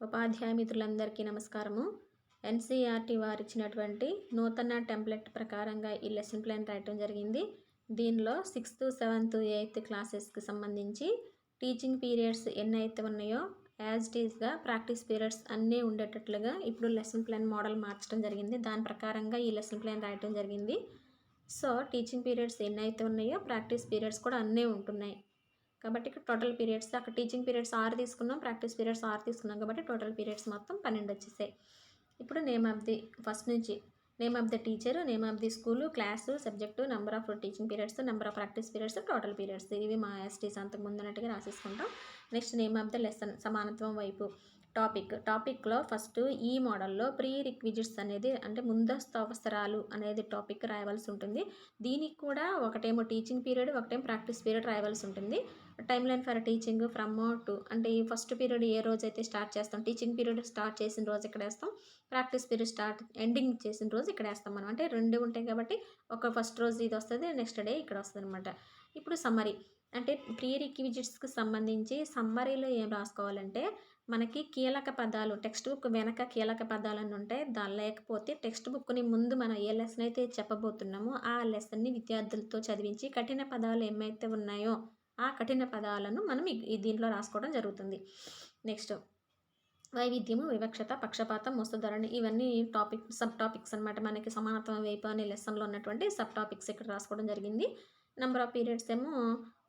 ఉపాధ్యాయ మిత్రులందరికీ నమస్కారము ఎన్సీఆర్టీ వారు ఇచ్చినటువంటి నూతన టెంప్లెట్ ప్రకారంగా ఈ లెసన్ ప్లాన్ రాయటం జరిగింది. దీనిలో సిక్స్త్ సెవెంత్ ఎయిత్ క్లాసెస్కి సంబంధించి టీచింగ్ పీరియడ్స్ ఎన్ని అయితే ఉన్నాయో యాజ్ టీజ్గా ప్రాక్టీస్ పీరియడ్స్ అన్నీ ఉండేటట్లుగా ఇప్పుడు లెసన్ ప్లాన్ మోడల్ మార్చడం జరిగింది. దాని ప్రకారంగా ఈ లెసన్ ప్లాన్ రాయటం జరిగింది. సో టీచింగ్ పీరియడ్స్ ఎన్ని అయితే ఉన్నాయో ప్రాక్టీస్ పీరియడ్స్ కూడా అన్నీ ఉంటున్నాయి. కాబట్టి ఇక్కడ టోటల్ పీరియడ్స్ అక్కడ టీచింగ్ పీరియడ్స్ ఆరు తీసుకున్నాం ప్రాక్టీస్ పీరియడ్స్ ఆరు తీసుకున్నాం కాబట్టి టోటల్ పీరియడ్స్ మొత్తం పన్నెండు వచ్చేసాయి. ఇప్పుడు నేమ్ ఆఫ్ ది ఫస్ట్ నుంచి name of the teacher name of the school class subject number of teaching periods number of practice periods total periods ఇవి మా ఎస్టీస్ అంతకు ముందున్నట్టుగా రాసేసుకుంటాం. Next name of the lesson సమానత్వం వైపు. టాపిక్. టాపిక్లో ఫస్ట్ ఈ మోడల్లో ప్రీ రిక్విజిట్స్ అనేది అంటే ముందస్తు అవసరాలు అనేది టాపిక్ రాయవలసి ఉంటుంది. దీనికి కూడా ఒకటేమో టీచింగ్ పీరియడ్ ఒకటేమో ప్రాక్టీస్ పీరియడ్ రాయవలసి ఉంటుంది. Timeline for teaching from to అంటే ఈ ఫస్ట్ పీరియడ్ ఏ రోజు అయితే స్టార్ట్ చేస్తాం టీచింగ్ పీరియడ్ స్టార్ట్ చేసిన రోజు ఇక్కడ వేస్తాం ప్రాక్టీస్ పీరియడ్ స్టార్ట్ ఎండింగ్ చేసిన రోజు ఇక్కడ వేస్తాం మనం. అంటే రెండు ఉంటాయి కాబట్టి ఒక ఫస్ట్ రోజు ఇది వస్తుంది నెక్స్ట్ డే ఇక్కడ వస్తుంది అనమాట ఇప్పుడు సమ్మరీ. అంటే ప్రీ రిక్విజిట్స్కి సంబంధించి సమ్మరీలో ఏం రాసుకోవాలంటే మనకి కీలక పదాలు టెక్స్ట్ బుక్ వెనక కీలక పదాలు అని ఉంటాయి దాని లేకపోతే టెక్స్ట్ బుక్ని ముందు మనం ఏ లెసన్ అయితే చెప్పబోతున్నామో ఆ లెసన్ని విద్యార్థులతో చదివించి కఠిన పదాలు ఏమైతే ఉన్నాయో ఆ కఠిన పదాలను మనం దీంట్లో రాసుకోవడం జరుగుతుంది. నెక్స్ట్ వైవిధ్యము వివక్షత పక్షపాతం మోస్తధరణి ఇవన్నీ టాపిక్ సబ్ టాపిక్స్ అనమాట మనకి సమానత్వం వైపు అనే లెసన్లో ఉన్నటువంటి సబ్ టాపిక్స్ ఇక్కడ రాసుకోవడం జరిగింది. నెంబర్ ఆఫ్ పీరియడ్స్ ఏమో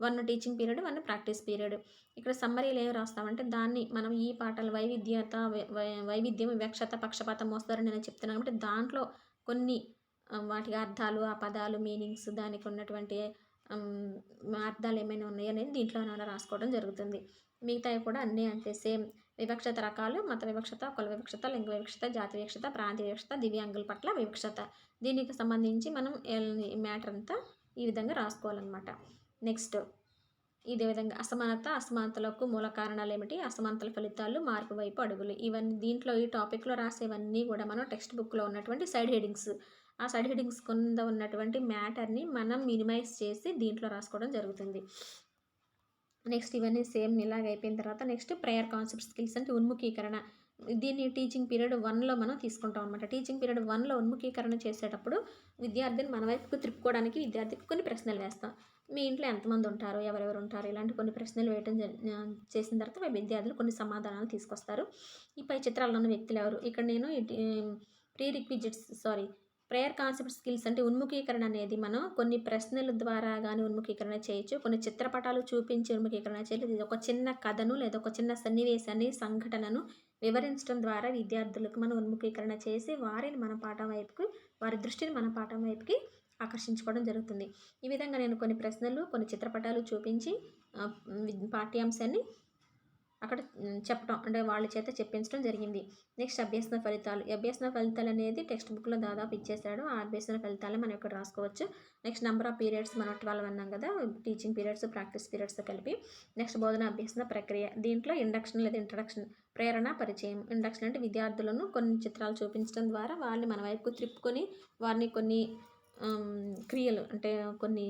one teaching period one practice period. ఇక్కడ సమ్మరీలు ఏం రాస్తామంటే దాన్ని మనం ఈ పాటలు వైవిధ్యత వైవిధ్యం వివక్షత పక్షపాతం మోస్తారని నేను చెప్తున్నాను కాబట్టి దాంట్లో కొన్ని వాటి అర్థాలు ఆ పదాలు మీనింగ్స్ దానికి ఉన్నటువంటి అర్థాలు ఏమైనా ఉన్నాయి అనేది దీంట్లో రాసుకోవడం జరుగుతుంది. మిగతావి కూడా అన్నీ అంతే సేమ్. వివక్షత రకాలు మత వివక్షత కుల వివక్షత లింగ వివక్షత జాతి వివక్షత ప్రాంతీయ వివక్షత దివ్యాంగుల పట్ల వివక్షత. దీనికి సంబంధించి మనం మ్యాటర్ అంతా ఈ విధంగా రాసుకోవాలన్నమాట. నెక్స్ట్ ఇదే విధంగా అసమానత అసమానతలకు మూల కారణాలు ఏమిటి? అసమానతల ఫలితాలు మార్పు వైపు అడుగులు. ఇవన్నీ దీంట్లో ఈ టాపిక్లో రాసేవన్నీ కూడా మనం టెక్స్ట్ బుక్లో ఉన్నటువంటి సైడ్ హెడింగ్స్ ఆ సైడ్ హెడింగ్స్ కింద ఉన్నటువంటి మ్యాటర్ని మనం మినిమైజ్ చేసి దీంట్లో రాసుకోవడం జరుగుతుంది. నెక్స్ట్ ఇవన్నీ సేమ్ ఇలాగ అయిపోయిన తర్వాత నెక్స్ట్ ప్రేయర్ కాన్సెప్ట్ స్కిల్స్ అంటే ఉన్ముఖీకరణ. దీన్ని టీచింగ్ పీరియడ్ వన్లో మనం తీసుకుంటాం అనమాట టీచింగ్ పీరియడ్ వన్లో ఉన్ముఖీకరణ చేసేటప్పుడు విద్యార్థిని మన వైపుకు తిప్పుకోవడానికి విద్యార్థికి కొన్ని ప్రశ్నలు వేస్తాం. మీ ఇంట్లో ఎంతమంది ఉంటారు? ఎవరెవరు ఉంటారు? ఇలాంటి కొన్ని ప్రశ్నలు వేయటం చేసిన తర్వాత విద్యార్థులు కొన్ని సమాధానాలు తీసుకొస్తారు. ఈ పై చిత్రాల్లో ఉన్న వ్యక్తులు ఎవరు? ఇక్కడ నేను prerequisites sorry prior concept skills అంటే ఉన్ముఖీకరణ అనేది మనం కొన్ని ప్రశ్నల ద్వారా కానీ ఉన్ముఖీకరణ చేయొచ్చు. కొన్ని చిత్రపటాలు చూపించి ఉన్ముఖీకరణ చేయలేదు ఒక చిన్న కథను లేదా ఒక చిన్న సన్నివేశాన్ని సంఘటనను వివరించడం ద్వారా విద్యార్థులకు మనం ఉన్ముఖీకరణ చేసి వారిని మన పాఠం వైపుకి వారి దృష్టిని మన పాఠం వైపుకి ఆకర్షించుకోవడం జరుగుతుంది. ఈ విధంగా నేను కొన్ని ప్రశ్నలు కొన్ని చిత్రపటాలు చూపించి పాఠ్యాంశాన్ని అక్కడ చెప్పడం అంటే వాళ్ళ చేత చెప్పించడం జరిగింది. నెక్స్ట్ అభ్యసన ఫలితాలు. అభ్యసన ఫలితాలు అనేది టెక్స్ట్ బుక్లో దాదాపు ఇచ్చేసాడు ఆ అభ్యసన ఫలితాలు మనం ఇక్కడ రాసుకోవచ్చు. నెక్స్ట్ నెంబర్ ఆఫ్ పీరియడ్స్ మనం ట్వెల్వ్ అన్నాం కదా టీచింగ్ పీరియడ్స్ ప్రాక్టీస్ పీరియడ్స్ కలిపి నెక్స్ట్ బోధన అభ్యసన ప్రక్రియ. దీంట్లో ఇండక్షన్ లేదా ఇంట్రడక్షన్ ప్రేరణ పరిచయం. ఇండక్షన్ అంటే విద్యార్థులను కొన్ని చిత్రాలు చూపించడం ద్వారా వాళ్ళని మన వైపుకు త్రిప్పుకొని వారిని కొన్ని క్రియలు అంటే కొన్ని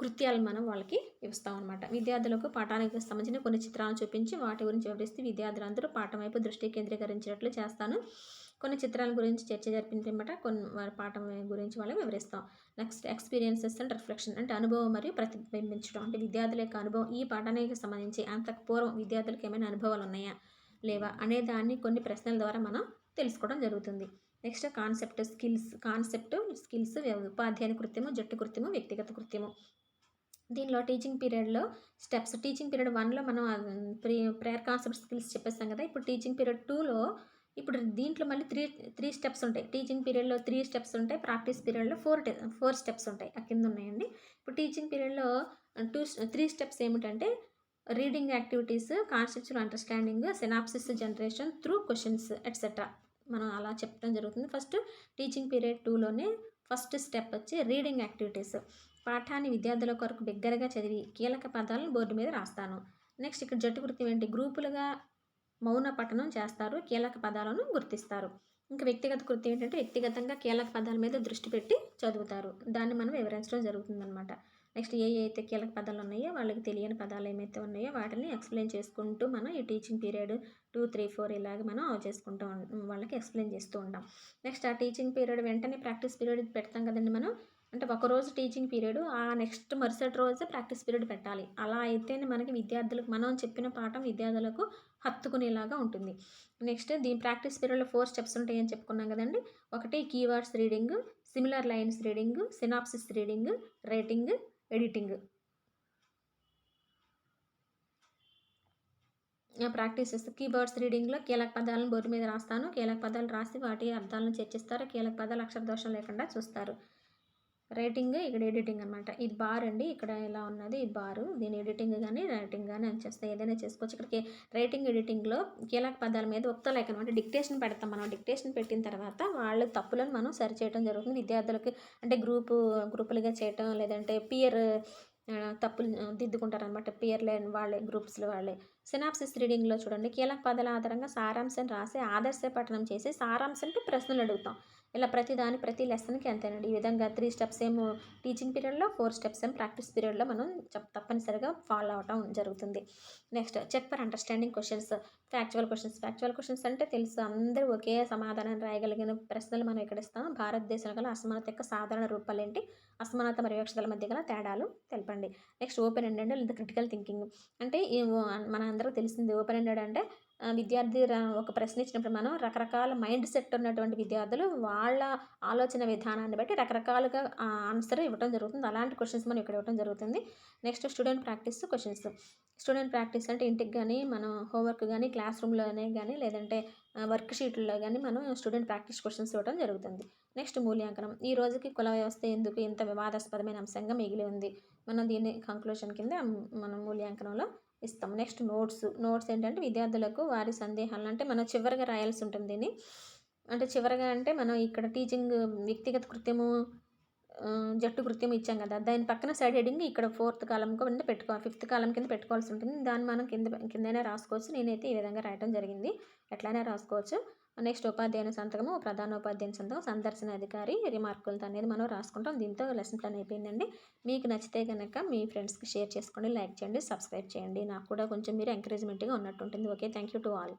కృత్యాలు మనం వాళ్ళకి ఇస్తాం అనమాట విద్యార్థులకు పాఠానికి సంబంధించిన కొన్ని చిత్రాలను చూపించి వాటి గురించి వివరిస్తే విద్యార్థులందరూ పాఠం వైపు దృష్టి కేంద్రీకరించినట్లు చేస్తాను. కొన్ని చిత్రాల గురించి చర్చ జరిపించమాట కొన్ని వారి పాఠం గురించి వాళ్ళకి వివరిస్తాం. నెక్స్ట్ ఎక్స్పీరియన్సెస్ అండ్ రిఫ్లెక్షన్ అంటే అనుభవం మరియు ప్రతిబింబించడం. అంటే విద్యార్థుల యొక్క అనుభవం ఈ పాఠానికి సంబంధించి అంతకు పూర్వం విద్యార్థులకు ఏమైనా అనుభవాలు ఉన్నాయా లేవా అనే దాన్ని కొన్ని ప్రశ్నల ద్వారా మనం తెలుసుకోవడం జరుగుతుంది. Next concept skills concept skills ఉపాధ్యాయ కృత్యము జట్టు కృత్యము వ్యక్తిగత కృత్యము. దీనిలో టీచింగ్ పీరియడ్లో స్టెప్స్ టీచింగ్ పీరియడ్ వన్లో మనం ప్రీ ప్రేయర్ కాన్సెప్ట్ స్కిల్స్ చెప్పేస్తాం కదా. ఇప్పుడు టీచింగ్ పీరియడ్ టూలో ఇప్పుడు దీంట్లో మళ్ళీ త్రీ త్రీ స్టెప్స్ ఉంటాయి. టీచింగ్ పీరియడ్లో త్రీ స్టెప్స్ ఉంటాయి. ప్రాక్టీస్ పీరియడ్లో ఫోర్ ఫోర్ స్టెప్స్ ఉంటాయి. ఆ కింద ఉన్నాయండి. ఇప్పుడు టీచింగ్ పీరియడ్లో టూ త్రీ స్టెప్స్ ఏమిటంటే reading activities conceptual understanding synopsis generation through questions etcetera మనం అలా చెప్పడం జరుగుతుంది. ఫస్ట్ టీచింగ్ పీరియడ్ టూలోనే ఫస్ట్ స్టెప్ వచ్చి రీడింగ్ యాక్టివిటీస్ పాఠాన్ని విద్యార్థుల కొరకు బిగ్గరగా చదివి కీలక పదాలను బోర్డు మీద రాస్తాను. నెక్స్ట్ ఇక్కడ జట్టు వృత్తి ఏంటి? గ్రూపులుగా మౌన పఠనం చేస్తారు. కీలక పదాలను గుర్తిస్తారు. ఇంకా వ్యక్తిగత కృతి ఏంటంటే వ్యక్తిగతంగా కీలక పదాల మీద దృష్టి పెట్టి చదువుతారు. దాన్ని మనం వివరించడం జరుగుతుందనమాట నెక్స్ట్ ఏ అయితే కీలక పదాలు ఉన్నాయో వాళ్ళకి తెలియని పదాలు ఏమైతే ఉన్నాయో వాటిని ఎక్స్ప్లెయిన్ చేసుకుంటూ మనం ఈ teaching period two three four ఇలాగ మనం ఆఫ్ చేసుకుంటూ వాళ్ళకి ఎక్స్ప్లెయిన్ చేస్తూ ఉంటాం. నెక్స్ట్ ఆ టీచింగ్ పీరియడ్ వెంటనే ప్రాక్టీస్ పీరియడ్ పెడతాం కదండి మనం. అంటే ఒక రోజు టీచింగ్ పీరియడ్ ఆ నెక్స్ట్ మరుసటి రోజే ప్రాక్టీస్ పీరియడ్ పెట్టాలి. అలా అయితేనే మనకి విద్యార్థులకు మనం చెప్పిన పాఠం విద్యార్థులకు హత్తుకునేలాగా ఉంటుంది. నెక్స్ట్ దీని ప్రాక్టీస్ పీరియడ్లో ఫోర్ స్టెప్స్ ఉంటాయని చెప్పుకున్నాం కదండి. ఒకటి keywords reading similar lines reading synopsis reading rating editing practice చేస్తే కీవర్డ్స్ రీడింగ్లో కీలక పదాలను బోర్డు మీద రాస్తాను. కీలక పదాలు రాసి వాటి అర్థాలను చర్చిస్తారు. కీలక పదాలు అక్షర దోషం లేకుండా చూస్తారు. రైటింగ్ ఇక్కడ ఎడిటింగ్ అనమాట ఇది బార్ అండి. ఇక్కడ ఎలా ఉన్నది? ఇది బారు. దీని ఎడిటింగ్ కానీ రైటింగ్ కానీ అని చేస్తే ఏదైనా చేసుకోవచ్చు. ఇక్కడికి రైటింగ్ ఎడిటింగ్లో కీలక పదాల మీద ఉక్త అనమాట డిక్టేషన్ పెడతాం మనం. డిక్టేషన్ పెట్టిన తర్వాత వాళ్ళ తప్పులను మనం సరి చేయడం జరుగుతుంది. విద్యార్థులకి అంటే గ్రూపు గ్రూపులుగా చేయటం లేదంటే పియర్ తప్పులు దిద్దుకుంటారనమాట పియర్ వాళ్ళే గ్రూప్స్లో వాళ్ళే. సినాప్సిస్ రీడింగ్లో చూడండి. కీలక పదాల ఆధారంగా సారాంశం రాసి ఆదర్శ పఠనం చేసి సారాంశంకి ప్రశ్నలు అడుగుతాం. ఇలా ప్రతి దాని ప్రతి లెసన్కి అంతేనండి. ఈ విధంగా త్రీ స్టెప్స్ ఏమో టీచింగ్ పీరియడ్లో ఫోర్ స్టెప్స్ ఏమో ప్రాక్టీస్ పీరియడ్లో మనం చెప్ తప్పనిసరిగా ఫాలో అవటం జరుగుతుంది. Next check for understanding questions factual questions factual questions అంటే తెలుసు. అందరూ ఒకే సమాధానం రాయగలిగిన ప్రశ్నలు మనం ఇక్కడ ఇస్తాం. భారతదేశంలో గల అసమానత యొక్క సాధారణ రూపాలు ఏంటి? అసమానత మరియు వివక్షతల మధ్య గల తేడాలు తెలపండి. నెక్స్ట్ ఓపెన్ ఎండెడ్ లేదా క్రిటికల్ థింకింగ్ అంటే మన అందరూ తెలిసింది ఓపెన్ ఎండెడ్ అంటే విద్యార్థి ర- ఒక ప్రశ్న ఇచ్చినప్పుడు మనం రకరకాల మైండ్ సెట్ ఉన్నటువంటి విద్యార్థులు వాళ్ళ ఆలోచన విధానాన్ని బట్టి రకరకాలుగా ఆన్సర్ ఇవ్వడం జరుగుతుంది. అలాంటి క్వశ్చన్స్ మనం ఇక్కడ ఇవ్వడం జరుగుతుంది. Next student practice questions. Student practice అంటే ఇంటికి కానీ మనం హోంవర్క్ కానీ క్లాస్ రూమ్లోనే కానీ లేదంటే వర్క్ షీట్లో కానీ మనం స్టూడెంట్ ప్రాక్టీస్ క్వశ్చన్స్ ఇవ్వడం జరుగుతుంది. నెక్స్ట్ మూల్యాంకనం. ఈ రోజుకి కుల వ్యవస్థ ఎందుకు ఇంత వివాదాస్పదమైన అంశంగా మిగిలి ఉంది? మనం దీన్ని కంక్లూషన్ కింద మనం మూల్యాంకనంలో ఇస్తాం. నెక్స్ట్ నోట్స్ నోట్స్ ఏంటంటే విద్యార్థులకు వారి సందేహాలు అంటే మనం చివరిగా రాయాల్సి ఉంటుంది దీన్ని. అంటే చివరిగా అంటే మనం ఇక్కడ టీచింగ్ వ్యక్తిగత కృత్యము జట్టు కృత్యం ఇచ్చాం కదా. దాని పక్కన సైడ్ హెడింగ్ ఇక్కడ ఫోర్త్ కాలం కింద పెట్టుకోవాలి ఫిఫ్త్ కాలం కింద పెట్టుకోవాల్సి ఉంటుంది. దాన్ని మనం కింద కిందనే రాసుకోవచ్చు. నేనైతే ఈ విధంగా రాయడం జరిగింది. ఎట్లయినా రాసుకోవచ్చు. నెక్స్ట్ ఉపాధ్యాయుని సంతకము ప్రధాన ఉపాధ్యాయుని సంతకం సందర్శన అధికారి రిమార్కులతో అనేది మనం రాసుకుంటాం. దీంతో లెసన్ ప్లాన్ అయిపోయిందండి. మీకు నచ్చితే కనుక మీ ఫ్రెండ్స్కి షేర్ చేసుకోండి లైక్ చేయండి సబ్స్క్రైబ్ చేయండి. నాకు కూడా కొంచెం మీరు ఎంకరేజ్మెంట్గా ఉన్నట్టు ఉంటుంది okay thank you to all